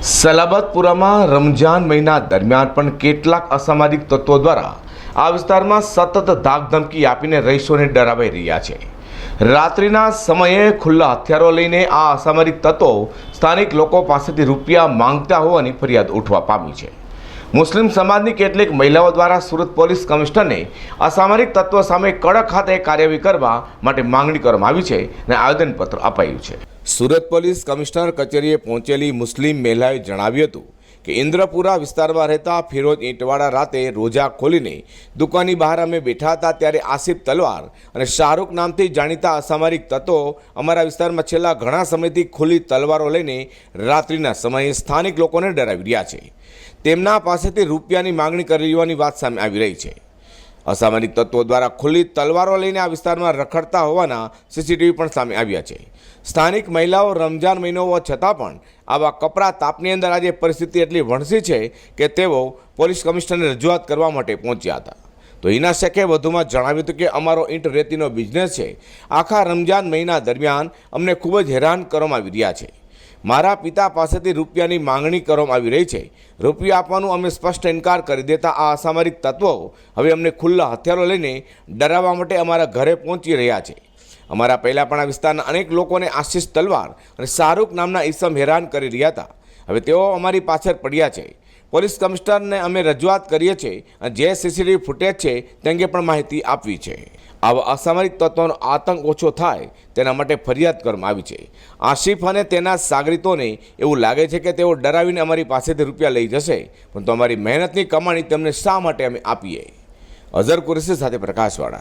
સલાબતપુરામાં રમજાન મહિના દરમિયાન પણ કેટલાક અસામાજિક તત્વો દ્વારા આ વિસ્તારમાં સતત ધાકધમકી આપીને રહીશોને ડરાવાઈ રહ્યા છે. રાત્રિના સમયે ખુલ્લા હથિયારો લઈને આ અસામાજિક તત્વો સ્થાનિક લોકો પાસેથી રૂપિયા માંગતા હોવાની ફરિયાદ ઉઠવા પામી છે. મુસ્લિમ સમાજની કેટલીક મહિલાઓ દ્વારા સુરત પોલીસ કમિશનરને અસામરિક તત્વો સામે કડક હાથે કાર્યવાહી કરવા માટે માંગણી કરવામાં આવી છે અને આવેદનપત્ર અપાયું છે. સુરત પોલીસ કમિશનર કચેરીએ પહોંચેલી મુસ્લિમ મહિલાએ જણાવ્યું હતું કે ઇન્દ્રપુરા વિસ્તારમાં રહેતા ફિરોજ ઈંટવાડા રાતે રોજા ખોલીને દુકાનની બહાર અમે બેઠા હતા ત્યારે આસિફ તલવાર અને શાહરૂખ નામથી જાણીતા અસામરિક તત્વો અમારા વિસ્તારમાં છેલ્લા ઘણા સમયથી ખુલ્લી તલવારો લઈને રાત્રિના સમયે સ્થાનિક લોકોને ડરાવી રહ્યા છે. તેમના પાસેથી રૂપિયાની માંગણી કરી હોવાની વાત સામે આવી રહી છે. અસામરિક તત્વો દ્વારા ખુલ્લી તલવારો લઈને આ વિસ્તારમાં રખડતા હોવાના સીસીટીવી પણ સામે આવ્યા છે. સ્થાનિક મહિલાઓ રમજાન મહિનો હોવા છતાં પણ આવા કપરા તાપની અંદર આજે પરિસ્થિતિ એટલી વણસી છે કે તેઓ પોલીસ કમિશનરને રજૂઆત કરવા માટે પહોંચ્યા હતા. તો હિના શેખે વધુમાં જણાવ્યું હતું કે અમારો ઈંટ રેતીનો બિઝનેસ છે. આખા રમજાન મહિના દરમિયાન અમને ખૂબ જ હેરાન કરવામાં આવી રહ્યા છે. મારા પિતા પાસેથી રૂપિયાની માંગણી કરવામાં આવી રહી છે. રૂપિયા આપવાનું અમે સ્પષ્ટ ઇનકાર કરી દેતા આ અસામરિક તત્વો હવે અમને ખુલ્લા હથિયારો લઈને ડરાવવા માટે અમારા ઘરે પહોંચી રહ્યા છે. અમારા પહેલાં પણ આ વિસ્તારના અનેક લોકોને આશીષ તલવાર અને શાહરૂખ નામના ઈસમ હેરાન કરી રહ્યા હતા. હવે તેઓ અમારી પાછળ પડ્યા છે. પોલીસ કમિશનરને અમે રજૂઆત કરીએ છીએ અને જે સીસીટીવી ફૂટેજ છે તે અંગે પણ માહિતી આપવી છે. આવા અસામરિક તત્વોનો આતંક ઓછો થાય તેના માટે ફરિયાદ કરવામાં આવી છે. આશિફ અને તેના સાગરીતોને એવું લાગે છે કે તેઓ ડરાવીને અમારી પાસેથી રૂપિયા લઈ જશે પરંતુ અમારી મહેનતની કમાણી તેમને શા માટે અમે આપીએ? અઝર કુરેશી સાથે પ્રકાશવાળા.